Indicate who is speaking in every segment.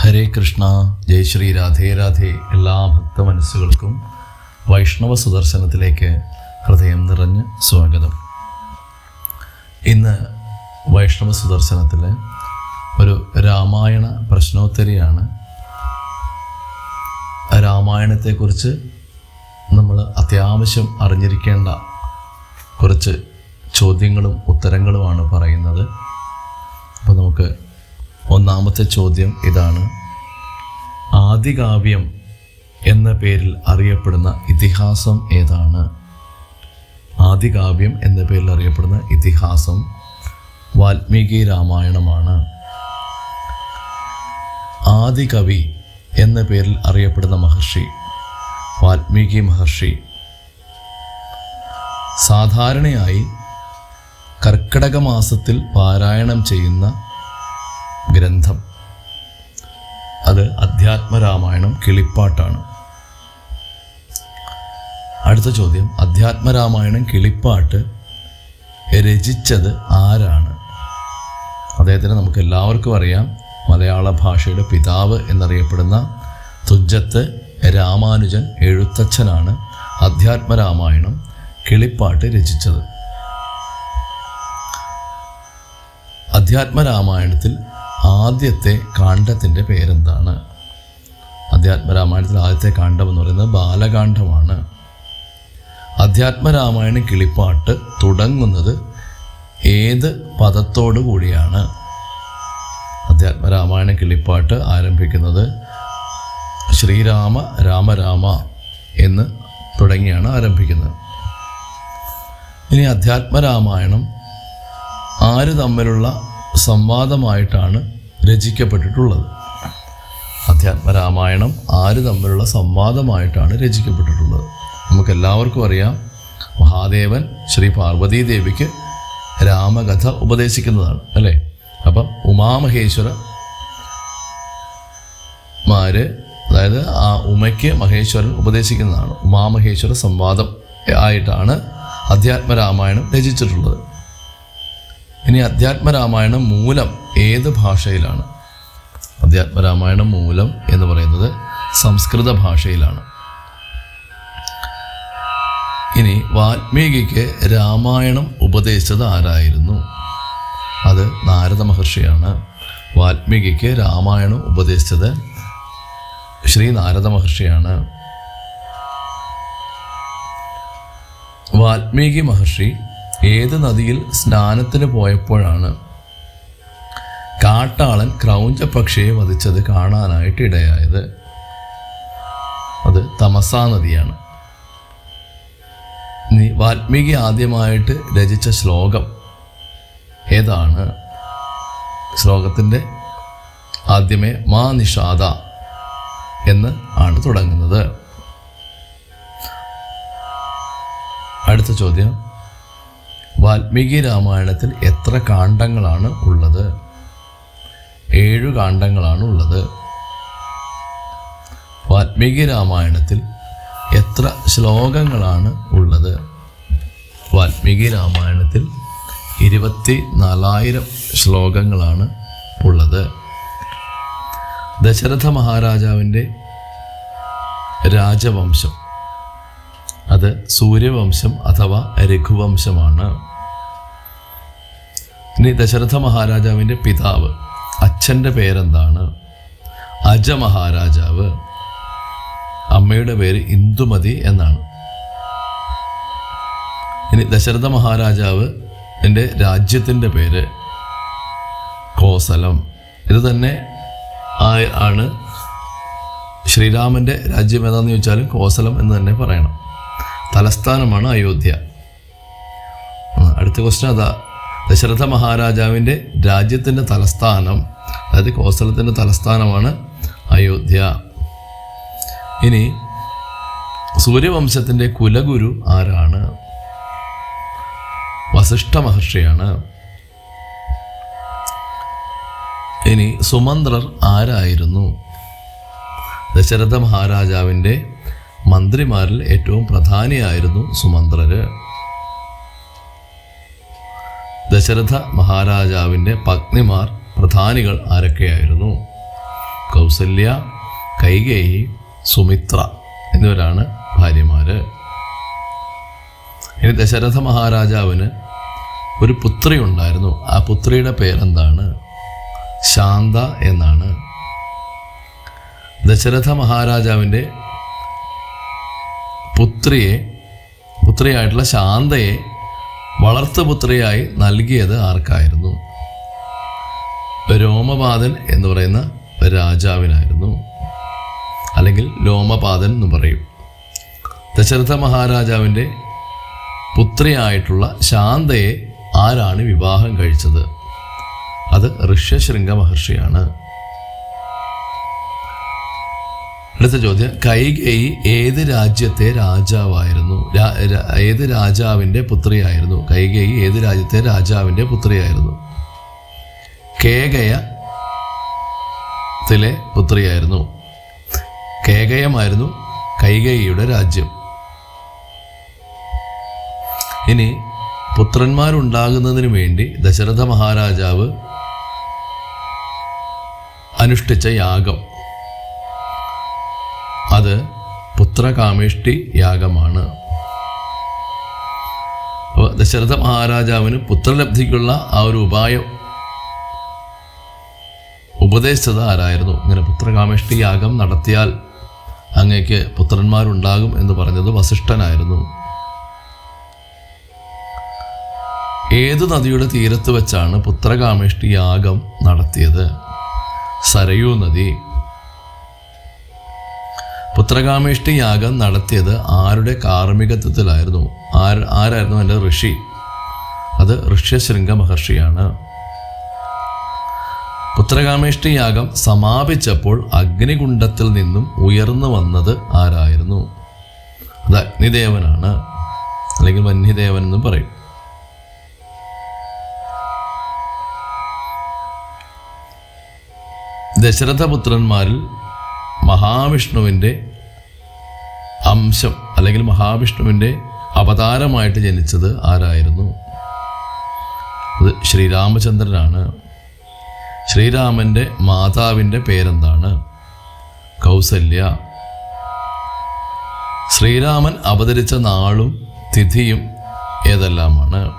Speaker 1: ഹരേ കൃഷ്ണ ജയ് ശ്രീ രാധേ രാധേ എല്ലാ ഭക്ത മനസ്സുകൾക്കും വൈഷ്ണവ സുദർശനത്തിലേക്ക് ഹൃദയം നിറഞ്ഞ് സ്വാഗതം. ഇന്ന് വൈഷ്ണവ സുദർശനത്തിൽ ഒരു രാമായണ പ്രശ്നോത്തരിയാണ്. രാമായണത്തെക്കുറിച്ച് നമ്മൾ അത്യാവശ്യം അറിഞ്ഞിരിക്കേണ്ട കുറച്ച് ചോദ്യങ്ങളും ഉത്തരങ്ങളുമാണ് പറയുന്നത്. ഒന്നാമത്തെ ചോദ്യം ഇതാണ്. ആദികാവ്യം എന്ന പേരിൽ അറിയപ്പെടുന്ന ഇതിഹാസം ഏതാണ്? ആദികാവ്യം എന്ന പേരിൽ അറിയപ്പെടുന്ന ഇതിഹാസം വാൽമീകി രാമായണമാണ്. ആദികവി എന്ന പേരിൽ അറിയപ്പെടുന്ന മഹർഷി വാൽമീകി മഹർഷി സാധാരണയായി കർക്കിടക മാസത്തിൽ പാരായണം ചെയ്യുന്ന ഗ്രന്ഥം. അത് അധ്യാത്മരാമായണം കിളിപ്പാട്ടാണ്. അടുത്ത ചോദ്യം അധ്യാത്മരാമായണം കിളിപ്പാട്ട് രചിച്ചത് ആരാണ്? അദ്ദേഹത്തിന് നമുക്ക് എല്ലാവർക്കും അറിയാം. മലയാള ഭാഷയുടെ പിതാവ് എന്നറിയപ്പെടുന്ന തുഞ്ചത്ത് രാമാനുജൻ എഴുത്തച്ഛനാണ് അധ്യാത്മരാമായണം കിളിപ്പാട്ട് രചിച്ചത്. അധ്യാത്മരാമായണത്തിൽ ആദ്യത്തെ കാണ്ഡത്തിന്റെ പേരെന്താണ്? അധ്യാത്മരാമായണത്തിൽ ആദ്യത്തെ കാണ്ഡം എന്ന് പറയുന്നത് ബാലകാന്ഡമാണ് അധ്യാത്മരാമായണ കിളിപ്പാട്ട് തുടങ്ങുന്നത് ഏത് പദത്തോടു കൂടിയാണ്? അധ്യാത്മരാമായണ കിളിപ്പാട്ട് ആരംഭിക്കുന്നത് ശ്രീരാമ രാമരാമ എന്ന് തുടങ്ങിയാണ് ആരംഭിക്കുന്നത്. ഇനി അധ്യാത്മരാമായണം ആര് തമ്മിലുള്ള സംവാദമായിട്ടാണ് രചിക്കപ്പെട്ടിട്ടുള്ളത്. അധ്യാത്മരാമായണം ആര് തമ്മിലുള്ള സംവാദമായിട്ടാണ് രചിക്കപ്പെട്ടിട്ടുള്ളത്. നമുക്കെല്ലാവർക്കും അറിയാം മഹാദേവൻ ശ്രീ പാർവതീ ദേവിക്ക് രാമകഥ ഉപദേശിക്കുന്നതാണ് അല്ലേ? അപ്പം ഉമാമഹേശ്വര മാര് അതായത് ആ ഉമയ്ക്ക് മഹേശ്വരൻ ഉപദേശിക്കുന്നതാണ്. ഉമാമഹേശ്വര സംവാദം ആയിട്ടാണ് അധ്യാത്മരാമായണം രചിച്ചിട്ടുള്ളത്. ഇനി അധ്യാത്മരാമായണം മൂലം ഏത് ഭാഷയിലാണ്? അധ്യാത്മരാമായണം മൂലം എന്ന് പറയുന്നത് സംസ്കൃത ഭാഷയിലാണ്. ഇനി വാൽമീകിക്ക് രാമായണം ഉപദേശിച്ചത് ആരായിരുന്നു? അത് നാരദ മഹർഷിയാണ്. വാൽമീകിക്ക് രാമായണം ഉപദേശിച്ചത് ശ്രീ നാരദ മഹർഷിയാണ്. വാൽമീകി മഹർഷി ഏത് നദിയിൽ സ്നാനത്തിന് പോയപ്പോഴാണ് കാട്ടാളൻ ക്രൗഞ്ച പക്ഷിയെ വധിച്ചത് കാണാനായിട്ട് ഇടയായത്? അത് തമസാ നദിയാണ്. വാൽമീകി ആദ്യമായിട്ട് രചിച്ച ശ്ലോകം ഏതാണ്? ശ്ലോകത്തിന്റെ ആദ്യമേ മാ നിഷാദ എന്ന് ആണ് തുടങ്ങുന്നത്. അടുത്ത ചോദ്യം. വാൽമീകി രാമായണത്തിൽ എത്ര കാണ്ഡങ്ങളാണ് ഉള്ളത്? ഏഴു കാണ്ഡങ്ങളാണ് ഉള്ളത്. വാൽമീകി രാമായണത്തിൽ എത്ര ശ്ലോകങ്ങളാണ് ഉള്ളത്? വാൽമീകി രാമായണത്തിൽ ഇരുപത്തി നാലായിരം ശ്ലോകങ്ങളാണ് ഉള്ളത്. ദശരഥ മഹാരാജാവിന്റെ രാജവംശം. അത് സൂര്യവംശം അഥവാ രഘുവംശമാണ്. ഇനി ദശരഥ മഹാരാജാവിന്റെ പിതാവ് അച്ഛന്റെ പേരെന്താണ്? അജ മഹാരാജാവ് അമ്മയുടെ പേര് ഇന്ദുമതി എന്നാണ്. ഇനി ദശരഥ മഹാരാജാവ് എന്റെ രാജ്യത്തിന്റെ പേര് കോസലം. ഇത് തന്നെ ആണ് ശ്രീരാമന്റെ രാജ്യം ഏതാണെന്ന് ചോദിച്ചാലും കോസലം എന്ന് തന്നെ പറയണം. തലസ്ഥാനമാണ് അയോധ്യ. അടുത്ത ക്വസ്റ്റൻ അതാ. ദശരഥ മഹാരാജാവിന്റെ രാജ്യത്തിന്റെ തലസ്ഥാനം അതായത് കോസലത്തിന്റെ തലസ്ഥാനമാണ് അയോധ്യ. ഇനി സൂര്യവംശത്തിന്റെ കുലഗുരു ആരാണ്? വസിഷ്ഠ മഹർഷിയാണ്. ഇനി സുമന്ത്രർ ആരായിരുന്നു? ദശരഥ മഹാരാജാവിന്റെ മന്ത്രിമാരിൽ ഏറ്റവും പ്രധാനിയായിരുന്നു സുമന്ത്രര്. ദശരഥ മഹാരാജാവിന്റെ പത്നിമാർ പ്രധാനികൾ ആരൊക്കെയായിരുന്നു? കൗസല്യ കൈകേയി സുമിത്ര എന്നിവരാണ് ഭാര്യമാര്. ഇനി ദശരഥ മഹാരാജാവിന് ഒരു പുത്രി ഉണ്ടായിരുന്നു. ആ പുത്രിയുടെ പേരെന്താണ്? ശാന്ത എന്നാണ്. ദശരഥ മഹാരാജാവിന്റെ പുത്രിയെ പുത്രിയായിട്ടുള്ള ശാന്തയെ വളർത്തുപുത്രിയായി നൽകിയത് ആർക്കായിരുന്നു? രോമപാതൻ എന്ന് പറയുന്ന രാജാവിനായിരുന്നു. അല്ലെങ്കിൽ ലോമപാതൻ എന്ന് പറയും. ദശരഥ മഹാരാജാവിന്റെ പുത്രിയായിട്ടുള്ള ശാന്തയെ ആരാണ് വിവാഹം കഴിച്ചത്? അത് ഋഷ്യശൃംഗ മഹർഷിയാണ്. അടുത്ത ചോദ്യം. കൈകൈ ഏത് രാജ്യത്തെ രാജാവായിരുന്നു? ഏത് രാജാവിന്റെ പുത്രിയായിരുന്നു? കൈകൈ ഏത് രാജ്യത്തെ രാജാവിന്റെ പുത്രിയായിരുന്നു? കേകയത്തിലെ പുത്രിയായിരുന്നു. കേകയമായിരുന്നു കൈകൈയുടെ രാജ്യം. ഇനി പുത്രന്മാരുണ്ടാകുന്നതിന് വേണ്ടി ദശരഥ മഹാരാജാവ് അനുഷ്ഠിച്ച യാഗം. അത് പുത്രകാമേഷ്ടി യാഗമാണ്. അപ്പോൾ ദശരഥ മഹാരാജാവിന് പുത്രലബ്ധിക്കുള്ള ആ ഒരു ഉപായം ഉപദേശിച്ചത് ആരായിരുന്നു? ഇങ്ങനെ പുത്രകാമേഷ്ടി യാഗം നടത്തിയാൽ അങ്ങേക്ക് പുത്രന്മാരുണ്ടാകും എന്ന് പറഞ്ഞത് വസിഷ്ഠനായിരുന്നു. ഏത് നദിയുടെ തീരത്ത് വെച്ചാണ് പുത്രകാമേഷ്ടി യാഗം നടത്തിയത്? സരയൂ നദി. പുത്രകാമേഷ്ടി യാഗം നടത്തിയത് ആരുടെ കാർമ്മികത്വത്തിലായിരുന്നു? ആര് ആരായിരുന്നു എന്റെ ഋഷി? അത് ഋഷ്യശൃംഗ മഹർഷിയാണ് പുത്രകാമേഷ്ടി യാഗം സമാപിച്ചപ്പോൾ അഗ്നികുണ്ഡത്തിൽ നിന്നും ഉയർന്നു വന്നത് ആരായിരുന്നു? അത് അഗ്നിദേവനാണ് അല്ലെങ്കിൽ വന്യദേവൻ എന്ന് പറയും. ദശരഥപുത്രന്മാരിൽ മഹാവിഷ്ണുവിന്റെ അംശം അല്ലെങ്കിൽ മഹാവിഷ്ണുവിന്റെ അവതാരമായിട്ട് ജനിച്ചത് ആരായിരുന്നു? അത് ശ്രീരാമചന്ദ്രനാണ്. ശ്രീരാമന്റെ മാതാവിന്റെ പേരെന്താണ്? കൗസല്യ. ശ്രീരാമൻ അവതരിച്ച നാളും തിഥിയും ഏതെല്ലാമാണ്?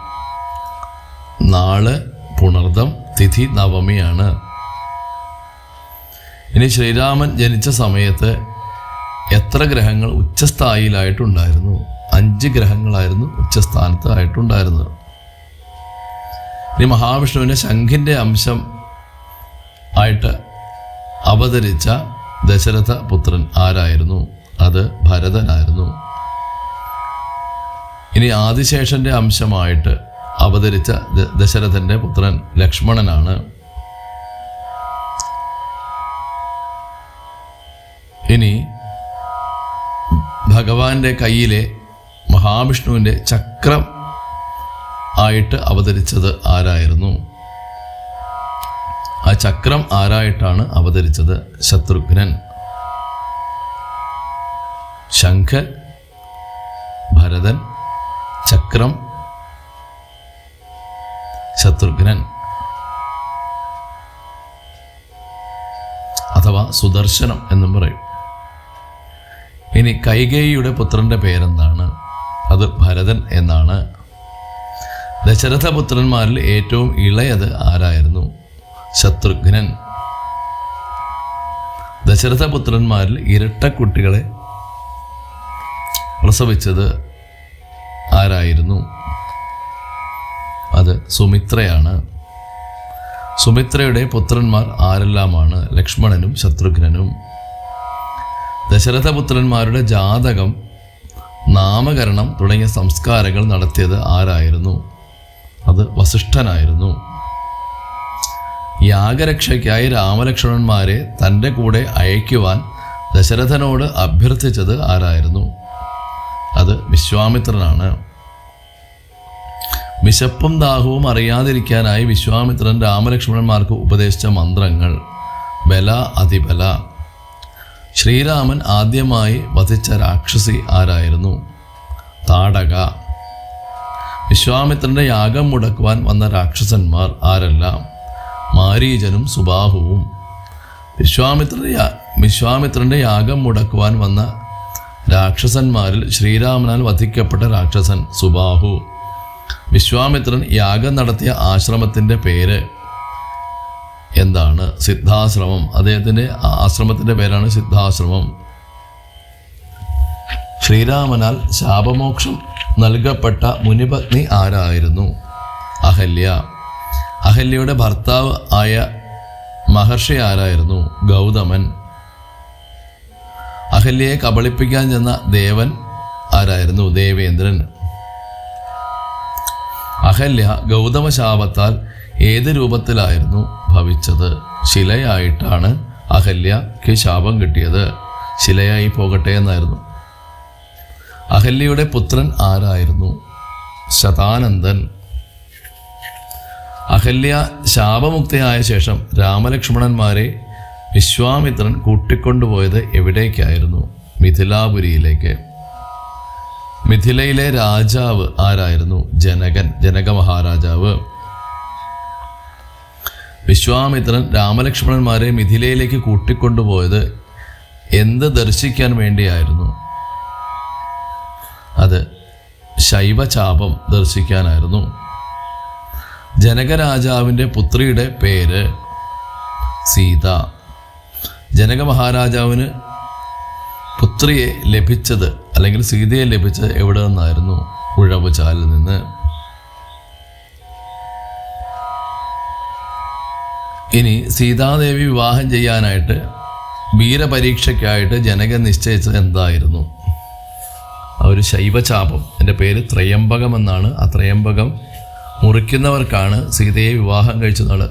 Speaker 1: നാൾ പുണർദം തിഥി നവമിയാണ്. ഇനി ശ്രീരാമൻ ജനിച്ച സമയത്ത് എത്ര ഗ്രഹങ്ങൾ ഉച്ചസ്ഥായിലായിട്ടുണ്ടായിരുന്നു? അഞ്ച് ഗ്രഹങ്ങളായിരുന്നു ഉച്ചസ്ഥാനത്ത് ആയിട്ടുണ്ടായിരുന്നത് ഇനി മഹാവിഷ്ണുവിന്റെ ശംഖിന്റെ അംശം ആയിട്ട് അവതരിച്ച ദശരഥ പുത്രൻ ആരായിരുന്നു? അത് ഭരതനായിരുന്നു. ഇനി ആദിശേഷന്റെ അംശമായിട്ട് അവതരിച്ച ദശരഥന്റെ പുത്രൻ ലക്ഷ്മണനാണ്. ഇനി ഭഗവാന്റെ കയ്യിലെ മഹാവിഷ്ണുവിന്റെ ചക്രം ആയിട്ട് അവതരിച്ചത് ആരായിരുന്നു? ആ ചക്രം ആരായിട്ടാണ് അവതരിച്ചത് ശത്രുഘ്നൻ? ശംഖ് ഭരതൻ ചക്രം ശത്രുഘ്നൻ. അഥവാ സുദർശനം എന്നും പറയും. ഇനി കൈകേയിയുടെ പുത്രന്റെ പേരെന്താണ്? അത് ഭരതൻ എന്നാണ്. ദശരഥപുത്രന്മാരിൽ ഏറ്റവും ഇളയത് ആരായിരുന്നു? ശത്രുഘ്നൻ. ദശരഥപുത്രന്മാരിൽ ഇരട്ടക്കുട്ടികളെ പ്രസവിച്ചത് ആരായിരുന്നു? അത് സുമിത്രയാണ്. സുമിത്രയുടെ പുത്രന്മാർ ആരെല്ലാമാണ്? ലക്ഷ്മണനും ശത്രുഘ്നനും. ദശരഥപുത്രന്മാരുടെ ജാതകം നാമകരണം തുടങ്ങിയ സംസ്കാരങ്ങൾ നടത്തിയത് ആരായിരുന്നു? അത് വസിഷ്ഠനായിരുന്നു. യാഗരക്ഷയ്ക്കായി രാമലക്ഷ്മണന്മാരെ തന്റെ കൂടെ അയക്കുവാൻ ദശരഥനോട് അഭ്യർത്ഥിച്ചത് ആരായിരുന്നു? അത് വിശ്വാമിത്രനാണ്. വിശപ്പും ദാഹവും അറിയാതിരിക്കാനായി വിശ്വാമിത്രൻ രാമലക്ഷ്മണന്മാർക്ക് ഉപദേശിച്ച മന്ത്രങ്ങൾ ബല അതിബല. ശ്രീരാമൻ ആദ്യമായി വധിച്ച രാക്ഷസി ആരായിരുന്നു? താടക. വിശ്വാമിത്രന്റെ യാഗം മുടക്കുവാൻ വന്ന രാക്ഷസന്മാർ ആരെല്ലാം? മാരീചനും സുബാഹുവും. വിശ്വാമിത്രന്റെ വിശ്വാമിത്രന്റെ യാഗം മുടക്കുവാൻ വന്ന രാക്ഷസന്മാരിൽ ശ്രീരാമനാൽ വധിക്കപ്പെട്ട രാക്ഷസൻ സുബാഹു. വിശ്വാമിത്രൻ യാഗം നടത്തിയ ആശ്രമത്തിന്റെ പേര് എന്താണ് സിദ്ധാശ്രമം? അദ്ദേഹത്തിന്റെ ആശ്രമത്തിന്റെ പേരാണ് സിദ്ധാശ്രമം. ശ്രീരാമനാൽ ശാപമോക്ഷം നൽകപ്പെട്ട മുനിപത്നി ആരായിരുന്നു? അഹല്യ. അഹല്യയുടെ ഭർത്താവ് ആയ മഹർഷി ആരായിരുന്നു? ഗൗതമൻ. അഹല്യയെ കബളിപ്പിക്കാൻ ചെന്ന ദേവൻ ആരായിരുന്നു? ദേവേന്ദ്രൻ. അഹല്യ ഗൗതമ ശാപത്താൽ ഏത് രൂപത്തിലായിരുന്നു? ഭവിച്ചത് ശിലയായിട്ടാണ് അഹല്യക്ക് ശാപം കിട്ടിയത്. ശിലയായി പോകട്ടെ എന്നായിരുന്നു. അഹല്യയുടെ പുത്രൻ ആരായിരുന്നു? ശതാനന്ദൻ. അഹല്യ ശാപമുക്തയായ ശേഷം രാമലക്ഷ്മണന്മാരെ വിശ്വാമിത്രൻ കൂട്ടിക്കൊണ്ടുപോയത് എവിടേക്കായിരുന്നു? മിഥിലാപുരിയിലേക്ക്. മിഥിലയിലെ രാജാവ് ആരായിരുന്നു? ജനകൻ ജനക മഹാരാജാവ് വിശ്വാമിത്രൻ രാമലക്ഷ്മണന്മാരെ മിഥിലയിലേക്ക് കൂട്ടിക്കൊണ്ടുപോയത് എന്ത് ദർശിക്കാൻ വേണ്ടിയായിരുന്നു? അത് ശൈവചാപം ദർശിക്കാനായിരുന്നു. ജനകരാജാവിന്റെ പുത്രിയുടെ പേര് സീത. ജനക മഹാരാജാവിന് പുത്രിയെ ലഭിച്ചത് അല്ലെങ്കിൽ സീതയെ ലഭിച്ചത് എവിടെ നിന്നായിരുന്നു? ഉഴവുചാലിൽ നിന്ന്. ഇനി സീതാദേവി വിവാഹം ചെയ്യാനായിട്ട് വീരപരീക്ഷയ്ക്കായിട്ട് ജനകൻ നിശ്ചയിച്ചത് എന്തായിരുന്നു? ഒരു ശൈവചാപം. എന്റെ പേര് ത്രയംബകം എന്നാണ്. ആ ത്രയംബകം മുറിക്കുന്നവർക്കാണ് സീതയെ വിവാഹം കഴിച്ചു നട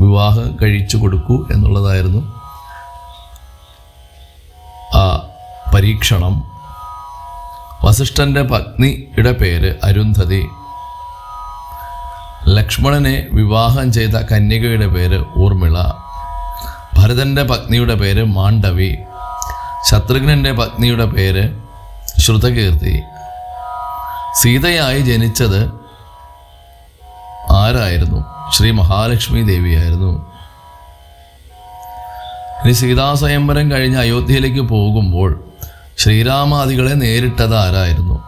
Speaker 1: വിവാഹം കഴിച്ചു കൊടുക്കൂ എന്നുള്ളതായിരുന്നു ആ പരീക്ഷണം. വസിഷ്ഠന്റെ പത്നിയുടെ പേര് അരുന്ധതി. ലക്ഷ്മണനെ വിവാഹം ചെയ്ത കന്യകയുടെ പേര് ഊർമിള ഭരതന്റെ പത്നിയുടെ പേര് മാണ്ഡവി ശത്രുഘ്നന്റെ പത്നിയുടെ പേര് ശ്രുതകീർത്തി. സീതയായി ജനിച്ചത് ആരായിരുന്നു? ശ്രീ മഹാലക്ഷ്മി ദേവിയായിരുന്നു. ഇനി സീതാസ്വയംവരം കഴിഞ്ഞ് അയോധ്യയിലേക്ക് പോകുമ്പോൾ ശ്രീരാമാദികളെ നേരിട്ടത് ആരായിരുന്നു?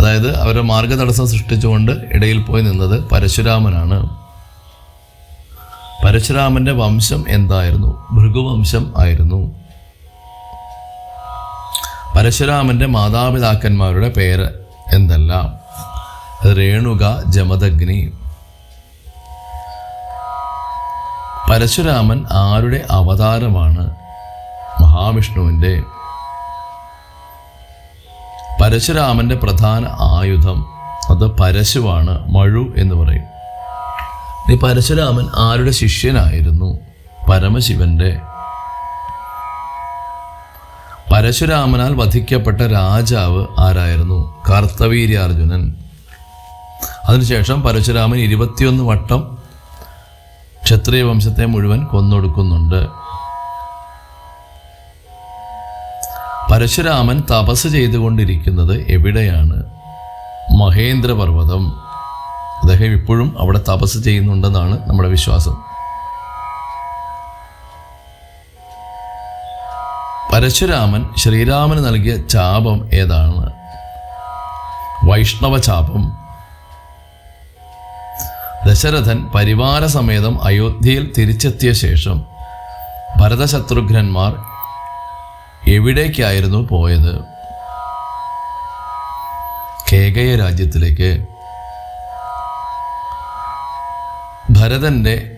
Speaker 1: അതായത് അവരുടെ മാർഗതടസ്സം സൃഷ്ടിച്ചുകൊണ്ട് ഇടയിൽ പോയി നിന്നത് പരശുരാമനാണ്. പരശുരാമന്റെ വംശം എന്തായിരുന്നു? ഭൃഗുവംശം ആയിരുന്നു. പരശുരാമന്റെ മാതാപിതാക്കന്മാരുടെ പേര് എന്തെല്ലാം? രേണുക ജമദഗ്നി. പരശുരാമൻ ആരുടെ അവതാരമാണ്? മഹാവിഷ്ണുവിന്റെ പരശുരാമന്റെ പ്രധാന ആയുധം അത് പരശുവാണ് മഴു എന്ന് പറയും. ഈ പരശുരാമൻ ആരുടെ ശിഷ്യനായിരുന്നു? പരമശിവന്റെ. പരശുരാമനാൽ വധിക്കപ്പെട്ട രാജാവ് ആരായിരുന്നു? കർത്തവീര്യാർജുനൻ അതിനുശേഷം പരശുരാമൻ ഇരുപത്തിയൊന്ന് വട്ടം ക്ഷത്രിയ വംശത്തെ മുഴുവൻ കൊന്നൊടുക്കുന്നുണ്ട്. പരശുരാമൻ തപസ് ചെയ്തുകൊണ്ടിരിക്കുന്നത് എവിടെയാണ്? മഹേന്ദ്രപർവതം. അദ്ദേഹം ഇപ്പോഴും അവിടെ തപസ് ചെയ്യുന്നുണ്ടെന്നാണ് നമ്മുടെ വിശ്വാസം. പരശുരാമൻ ശ്രീരാമന് നൽകിയ ചാപം ഏതാണ്? വൈഷ്ണവ ചാപം. ദശരഥൻ പരിവാര സമേതം അയോധ്യയിൽ തിരിച്ചെത്തിയ ശേഷം ഭരതശത്രുഘ്നന്മാർ എവിടേക്കായിരുന്നു പോയത്? കേകയ രാജ്യത്തിലേക്ക് ഭരതന്റെ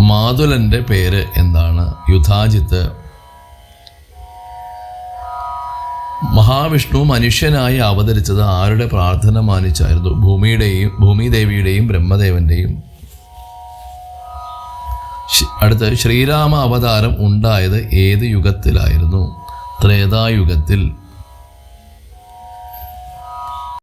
Speaker 1: മാതുലന്റെ പേര് എന്താണ്? യുധാജിത്ത് മഹാവിഷ്ണു മനുഷ്യനായി അവതരിച്ചത് ആരുടെ പ്രാർത്ഥന മാനിച്ചായിരുന്നു? ഭൂമിയുടെയും ഭൂമിദേവിയുടെയും ബ്രഹ്മദേവന്റെയും. അടുത്ത് ശ്രീരാമ അവതാരം ഉണ്ടായത് ഏത് യുഗത്തിലായിരുന്നു? ത്രേതായുഗത്തിൽ